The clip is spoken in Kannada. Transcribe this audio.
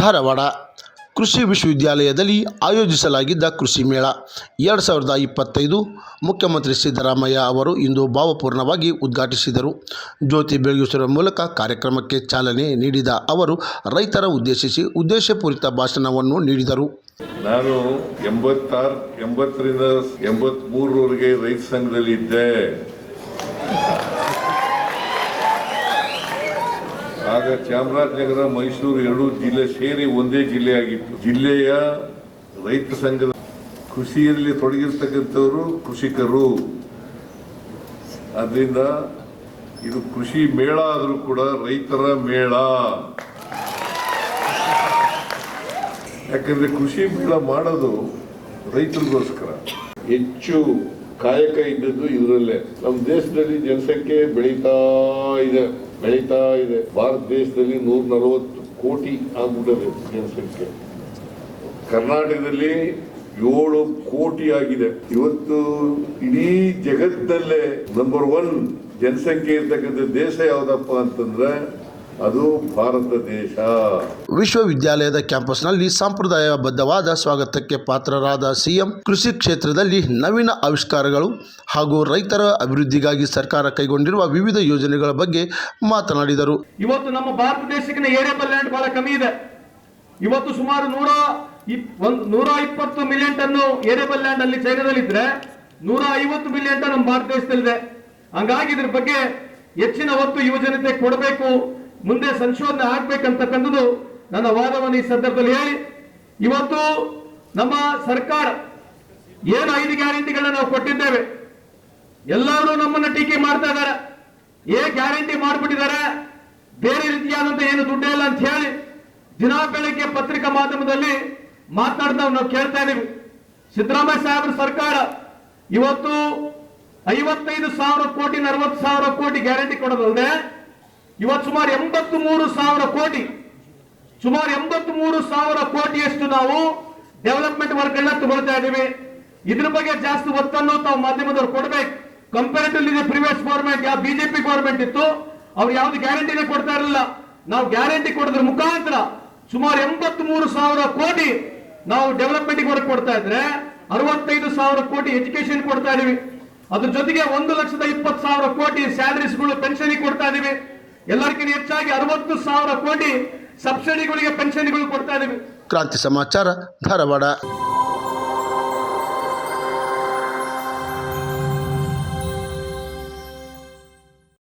ಧಾರವಾಡ ಕೃಷಿ ವಿಶ್ವವಿದ್ಯಾಲಯದಲ್ಲಿ ಆಯೋಜಿಸಲಾಗಿದ್ದ ಕೃಷಿ ಮೇಳ. ಎರಡು ಸಾವಿರದ ಇಪ್ಪತ್ತೈದು ಮುಖ್ಯಮಂತ್ರಿ ಸಿದ್ದರಾಮಯ್ಯ ಅವರು ಇಂದು ಭಾವಪೂರ್ಣವಾಗಿ ಉದ್ಘಾಟಿಸಿದರು. ಜ್ಯೋತಿ ಬೆಳಗಿಸುವ ಮೂಲಕ ಕಾರ್ಯಕ್ರಮಕ್ಕೆ ಚಾಲನೆ ನೀಡಿದ ಅವರು ರೈತರ ಉದ್ದೇಶಿಸಿ ಉದ್ದೇಶಪೂರಿತ ಭಾಷಣವನ್ನು ನೀಡಿದರು. ನಾನು ಎಂಬತ್ತಾರು, ಎಂಬತ್ತರಿಂದ ಎಂಬತ್ಮೂರರವರೆಗೆ ರೈತ ಸಂಘದಲ್ಲಿ ಇದ್ದೆ. ಆಗ ಚಾಮರಾಜನಗರ, ಮೈಸೂರು ಎರಡೂ ಜಿಲ್ಲೆ ಸೇರಿ ಒಂದೇ ಜಿಲ್ಲೆ ಆಗಿತ್ತು. ಜಿಲ್ಲೆಯ ರೈತ ಸಂಘದ ಕೃಷಿಯಲ್ಲಿ ತೊಡಗಿರ್ತಕ್ಕಂಥವರು ಕೃಷಿಕರು. ಅದರಿಂದ ಇದು ಕೃಷಿ ಮೇಳ ಆದರೂ ಕೂಡ ರೈತರ ಮೇಳ. ಯಾಕಂದ್ರೆ ಕೃಷಿ ಮೇಳ ಮಾಡೋದು ರೈತರಿಗೋಸ್ಕರ. ಹೆಚ್ಚು ಕಾಯಕ ಇದ್ದದ್ದು ಇದರಲ್ಲೇ. ನಮ್ಮ ದೇಶದಲ್ಲಿ ಜನಸಂಖ್ಯೆ ಬೆಳೀತಾ ಇದೆ. ಬೆಳೀತಾ ಇದೆ. ಭಾರತ ದೇಶದಲ್ಲಿ ನೂರ ನಲವತ್ತು ಕೋಟಿ ಆಗ್ಬಿಟ್ಟಿದೆ ಜನಸಂಖ್ಯೆ. ಕರ್ನಾಟಕದಲ್ಲಿ ಏಳು ಕೋಟಿ ಆಗಿದೆ. ಇವತ್ತು ಇಡೀ ಜಗತ್ತಿನಲ್ಲೇ ನಂಬರ್ ಒನ್ ಜನಸಂಖ್ಯೆ ಇರ್ತಕ್ಕಂಥ ದೇಶ ಯಾವ್ದಪ್ಪ ಅಂತಂದ್ರೆ ಅದು ಭಾರತ ದೇಶ. ವಿಶ್ವವಿದ್ಯಾಲಯದ ಕ್ಯಾಂಪಸ್ನಲ್ಲಿ ಸಂಪ್ರದಾಯಬದ್ಧವಾದ ಸ್ವಾಗತಕ್ಕೆ ಪಾತ್ರರಾದ ಸಿಎಂ ಕೃಷಿ ಕ್ಷೇತ್ರದಲ್ಲಿ ನವೀನ ಆವಿಷ್ಕಾರಗಳು ಹಾಗೂ ರೈತರ ಅಭಿವೃದ್ಧಿಗಾಗಿ ಸರ್ಕಾರ ಕೈಗೊಂಡಿರುವ ವಿವಿಧ ಯೋಜನೆಗಳ ಬಗ್ಗೆ ಮಾತನಾಡಿದರು. ಇವತ್ತು ನಮ್ಮ ಭಾರತ ದೇಶಕ್ಕಿನ ಏರಿಯಬಲ್ ಲ್ಯಾಂಡ್ ಬಹಳ ಕಮ್ಮಿ ಇದೆ. ಇವತ್ತು ಸುಮಾರು ನೂರ ನೂರ ಇಪ್ಪತ್ತು ಮಿಲಿಯನ್ ಟನ್ ಏರಿಯಬಲ್ ಲ್ಯಾಂಡ್ ಅಲ್ಲಿ ಚೈನಾದಲ್ಲಿ ಇದ್ರೆ ನೂರ ಐವತ್ತು ಮಿಲಿಯನ್ ಟನ್ ನಮ್ಮ ಭಾರತ ದೇಶದಲ್ಲಿದೆ. ಹಂಗಾಗಿ ಇದ್ರ ಬಗ್ಗೆ ಹೆಚ್ಚಿನ ಒತ್ತು ಯುವಜನತೆ ಕೊಡಬೇಕು. ಮುಂದೆ ಸಂಶೋಧನೆ ಆಗ್ಬೇಕಂತಕ್ಕಂಥದ್ದು ನನ್ನ ವಾದವನ್ನು ಈ ಸಂದರ್ಭದಲ್ಲಿ ಹೇಳಿ. ಇವತ್ತು ನಮ್ಮ ಸರ್ಕಾರ ಏನು ಐದು ಗ್ಯಾರಂಟಿಗಳನ್ನ ನಾವು ಕೊಟ್ಟಿದ್ದೇವೆ? ಎಲ್ಲರೂ ನಮ್ಮನ್ನ ಟೀಕೆ ಮಾಡ್ತಾ ಇದ್ದಾರೆ. ಏ ಗ್ಯಾರಂಟಿ ಮಾಡ್ಬಿಟ್ಟಿದ್ದಾರೆ? ಬೇರೆ ರೀತಿಯಾದಂತ ಏನು ದುಡ್ಡೇ ಇಲ್ಲ ಅಂತ ಹೇಳಿ ದಿನಾ ಬೆಳಗ್ಗೆ ಪತ್ರಿಕಾ ಮಾಧ್ಯಮದಲ್ಲಿ ಮಾತನಾಡ್ತಾ ನಾವು ಕೇಳ್ತಾ ಇದೀವಿ ಸಿದ್ದರಾಮಯ್ಯ ಸಾಹೇಬ್ರ ಸರ್ಕಾರ ಇವತ್ತು ಐವತ್ತೈದು ಸಾವಿರ ಕೋಟಿ ಅರವತ್ತು ಸಾವಿರ ಕೋಟಿ ಗ್ಯಾರಂಟಿ ಕೊಡೋದಲ್ಲದೆ ಇವತ್ತು ಸುಮಾರು ಎಂಬತ್ತು ಮೂರು ಸಾವಿರ ಕೋಟಿ. ಸುಮಾರು ಎಂಬತ್ತು ಮೂರು ಸಾವಿರ ಕೋಟಿಯಷ್ಟು ನಾವು ಡೆವಲಪ್ಮೆಂಟ್ ವರ್ಕ್ ಅನ್ನ ತಗೊಳ್ತಾ ಇದ್ದೀವಿ ಇದ್ರ ಬಗ್ಗೆ ಜಾಸ್ತಿ ಒತ್ತನ್ನು ತಾವು ಮಾಧ್ಯಮದವ್ರು ಕೊಡ್ಬೇಕು. ಕಂಪೇರಿಟಿವ್ಲಿ ಪ್ರಿವಿಯಸ್ ಗೌರ್ಮೆಂಟ್ ಯಾವ ಬಿಜೆಪಿ ಗೌರ್ಮೆಂಟ್ ಇತ್ತು, ಅವ್ರು ಯಾವ್ದು ಗ್ಯಾರಂಟಿನೇ ಕೊಡ್ತಾ ಇರಲಿಲ್ಲ. ನಾವು ಗ್ಯಾರಂಟಿ ಕೊಡೋದ್ರ ಮುಖಾಂತರ ಸುಮಾರು ಎಂಬತ್ತು ಮೂರು ಸಾವಿರ ಕೋಟಿ ನಾವು ಡೆವಲಪ್ಮೆಂಟ್ ವರ್ಕ್ ಕೊಡ್ತಾ ಇದ್ರೆ ಅರವತ್ತೈದು ಸಾವಿರ ಕೋಟಿ ಎಜುಕೇಶನ್ ಕೊಡ್ತಾ ಇದೀವಿ. ಅದ್ರ ಜೊತೆಗೆ ಒಂದು ಲಕ್ಷದ ಇಪ್ಪತ್ತು ಸಾವಿರ ಕೋಟಿ ಸ್ಯಾಲರೀಸ್ಗಳು ಪೆನ್ಷನ್ ಕೊಡ್ತಾ ಇದೀವಿ. ಎಲ್ಲರಿಗಿಂತ ಹೆಚ್ಚಾಗಿ ಅರವತ್ತು ಸಾವಿರ ಕೋಟಿ ಸಬ್ಸಿಡಿಗಳಿಗೆ ಪೆನ್ಷನ್ಗಳು ಕೊಡ್ತಾ ಇದ್ದೀವಿ. ಕ್ರಾಂತಿ ಸಮಾಚಾರ ಧಾರವಾಡ.